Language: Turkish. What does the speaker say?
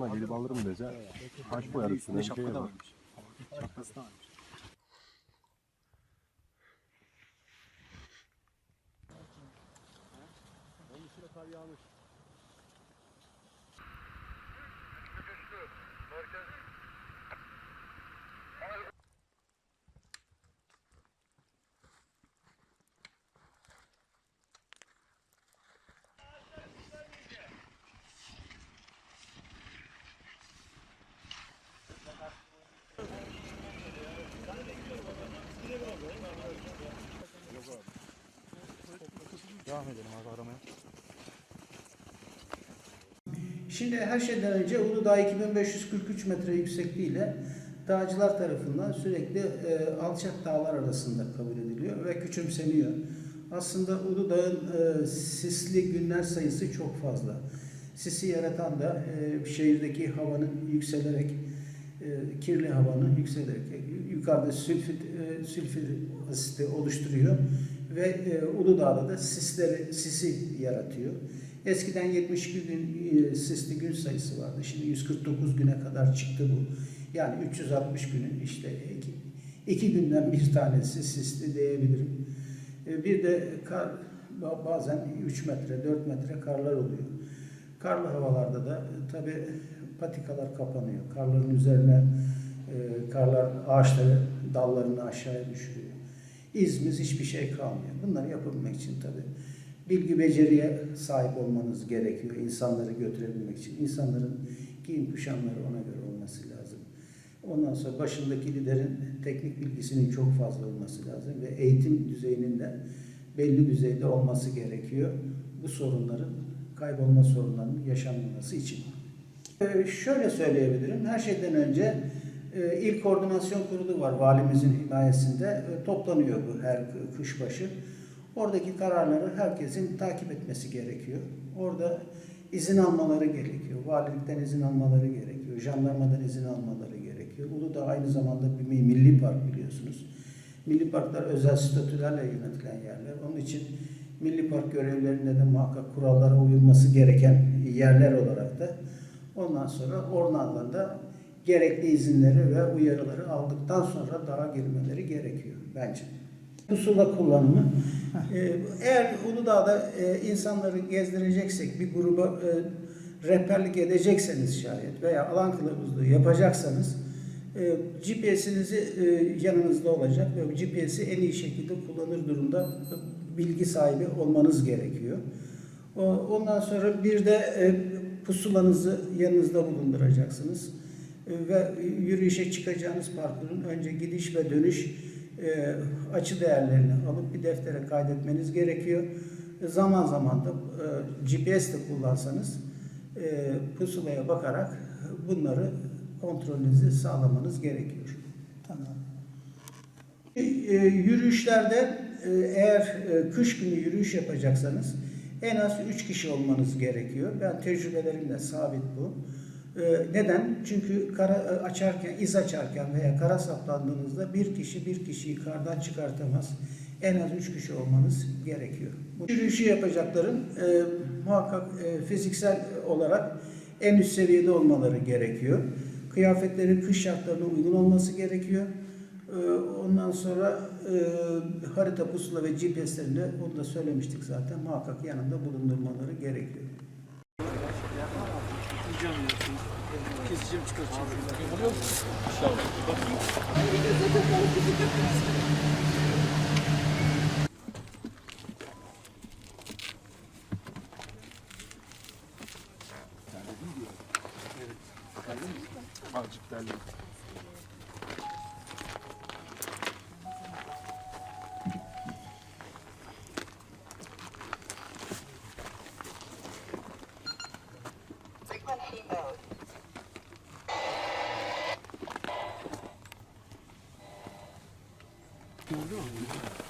Sonra gelip alırım dese. Taş koyar üstüne bir şey da yapar. Şapkası da varmış. Devam edelim abi aramaya. Şimdi her şeyden önce Uludağ 2543 metre yüksekliğiyle dağcılar tarafından sürekli e, alçak dağlar arasında kabul ediliyor ve küçümseniyor. Aslında Uludağ'ın e, sisli günler sayısı çok fazla. Sisi yaratan da e, şehirdeki havanın yükselerek, e, kirli havanın yükselerek, yukarıda sülfit, e, sülfür asiti oluşturuyor ve e, Uludağ'da da sisleri, sisi yaratıyor. Eskiden 72 gün e, sisli gün sayısı vardı. Şimdi 149 güne kadar çıktı bu. Yani 360 günün işte iki, iki günden bir tanesi sisli diyebilirim. E, Bir de kar, ba- bazen 3 metre, 4 metre karlar oluyor. Karlı havalarda da e, tabi patikalar kapanıyor. Karların üzerine e, karlar ağaçları dallarını aşağıya düşürüyor. İzimiz hiçbir şey kalmıyor. Bunları yapabilmek için tabi bilgi beceriye sahip olmanız gerekiyor insanları götürebilmek için. İnsanların giyim kuşamları ona göre olması lazım. Ondan sonra başındaki liderin teknik bilgisinin çok fazla olması lazım ve eğitim düzeyinin de belli düzeyde olması gerekiyor. Bu sorunların kaybolma sorunlarının yaşanmaması için. Ee, şöyle söyleyebilirim. Her şeyden önce İl Koordinasyon Kurulu var valimizin himayesinde. E, toplanıyor bu her kı- kışbaşı. Oradaki kararları herkesin takip etmesi gerekiyor. Orada izin almaları gerekiyor. Valilikten izin almaları gerekiyor. Jandarmadan izin almaları gerekiyor. Uludağ aynı zamanda bir milli park biliyorsunuz. Milli parklar özel statülerle yönetilen yerler. Onun için milli park görevlerinde de muhakkak kurallara uyulması gereken yerler olarak da ondan sonra oralardan da gerekli izinleri ve uyarıları aldıktan sonra dağa girmeleri gerekiyor bence. Pusula kullanımı. Ee, Eğer Uludağ'da e, insanları gezdireceksek, bir gruba e, rehberlik edecekseniz şayet veya alan kılavuzluğu yapacaksanız e, GPS'inizi e, yanınızda olacak ve GPS'i en iyi şekilde kullanır durumda e, bilgi sahibi olmanız gerekiyor. O- Ondan sonra bir de e, pusulanızı yanınızda bulunduracaksınız. E, Ve yürüyüşe çıkacağınız parkurun önce gidiş ve dönüş e, açı değerlerini alıp bir deftere kaydetmeniz gerekiyor. E, Zaman zaman da e, GPS de kullansanız pusulaya bakarak bunları kontrolünüzü sağlamanız gerekiyor. Tamam. Yürüyüşlerde eğer kış günü yürüyüş yapacaksanız en az 3 kişi olmanız gerekiyor. Ben tecrübelerimle sabit bu. E, Neden? Çünkü kara e, açarken, iz açarken veya kara saplandığınızda bir kişi bir kişiyi kardan çıkartamaz. En az 3 kişi olmanız gerekiyor. Bu yürüyüşü yapacakların e, muhakkak e, fiziksel olarak en üst seviyede olmaları gerekiyor. Kıyafetlerin kış şartlarına uygun olması gerekiyor. Ee, Ondan sonra e, harita pusula ve GPS'lerinde onu da söylemiştik zaten muhakkak yanında bulundurmaları gerekiyor. Keseceğim çıkartacağım. Azıcık derli. Oh. No, no.